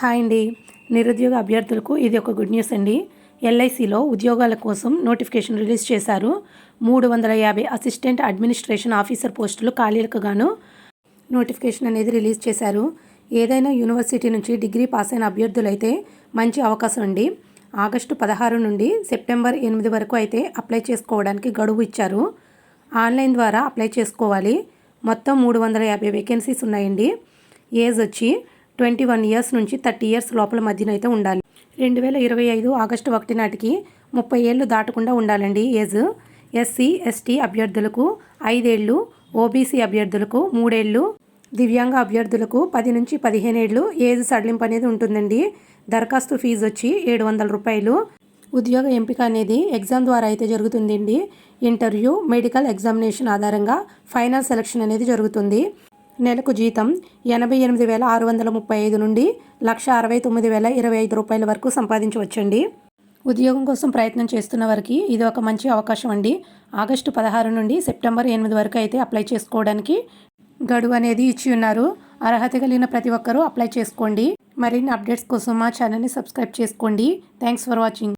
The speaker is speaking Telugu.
హాయ్ అండి. నిరుద్యోగ అభ్యర్థులకు ఇది ఒక గుడ్ న్యూస్ అండి. ఎల్ఐసిలో ఉద్యోగాల కోసం నోటిఫికేషన్ రిలీజ్ చేశారు. మూడు వందల యాభై అసిస్టెంట్ అడ్మినిస్ట్రేషన్ ఆఫీసర్ పోస్టులు ఖాళీలకు గాను నోటిఫికేషన్ అనేది రిలీజ్ చేశారు. ఏదైనా యూనివర్సిటీ నుంచి డిగ్రీ పాస్ అయిన అభ్యర్థులైతే మంచి అవకాశం అండి. ఆగస్టు పదహారు నుండి సెప్టెంబర్ ఎనిమిది వరకు అయితే అప్లై చేసుకోవడానికి గడువు ఇచ్చారు. ఆన్లైన్ ద్వారా అప్లై చేసుకోవాలి. మొత్తం మూడు వందల యాభై వేకెన్సీస్ ఉన్నాయండి. ఏజ్ వచ్చి ట్వంటీ వన్ ఇయర్స్ నుంచి థర్టీ ఇయర్స్ లోపల మధ్యన అయితే ఉండాలి. రెండు వేల ఇరవై ఐదు ఆగస్టు ఒకటి నాటికి ముప్పై ఏళ్ళు దాటకుండా ఉండాలండి. ఏజ్ ఎస్సీ ఎస్టీ అభ్యర్థులకు ఐదేళ్ళు ఓబీసీ అభ్యర్థులకు మూడేళ్ళు దివ్యాంగ అభ్యర్థులకు పది నుంచి పదిహేను ఏళ్ళు ఏజ్ సడలింపు అనేది ఉంటుందండి. దరఖాస్తు ఫీజు వచ్చి ఏడు వందల రూపాయలు. ఉద్యోగ ఎంపిక అనేది ఎగ్జామ్ ద్వారా అయితే జరుగుతుందండి. ఇంటర్వ్యూ మెడికల్ ఎగ్జామినేషన్ ఆధారంగా ఫైనల్ సెలక్షన్ అనేది జరుగుతుంది. నెలకు జీతం ఎనభై ఎనిమిది వేల ఆరు వందల ముప్పై ఐదు నుండి లక్ష అరవై తొమ్మిది వేల ఇరవై ఐదు రూపాయల వరకు సంపాదించవచ్చండి. ఉద్యోగం కోసం ప్రయత్నం చేస్తున్న వారికి ఇది ఒక మంచి అవకాశం అండి. ఆగస్టు పదహారు నుండి సెప్టెంబర్ ఎనిమిది వరకు అయితే అప్లై చేసుకోవడానికి గడువు అనేది ఇచ్చి ఉన్నారు. అర్హత కలిగిన ప్రతి ఒక్కరూ అప్లై చేసుకోండి. మరిన్ని అప్డేట్స్ కోసం మా ఛానల్ని సబ్స్క్రైబ్ చేసుకోండి. Thanks for watching.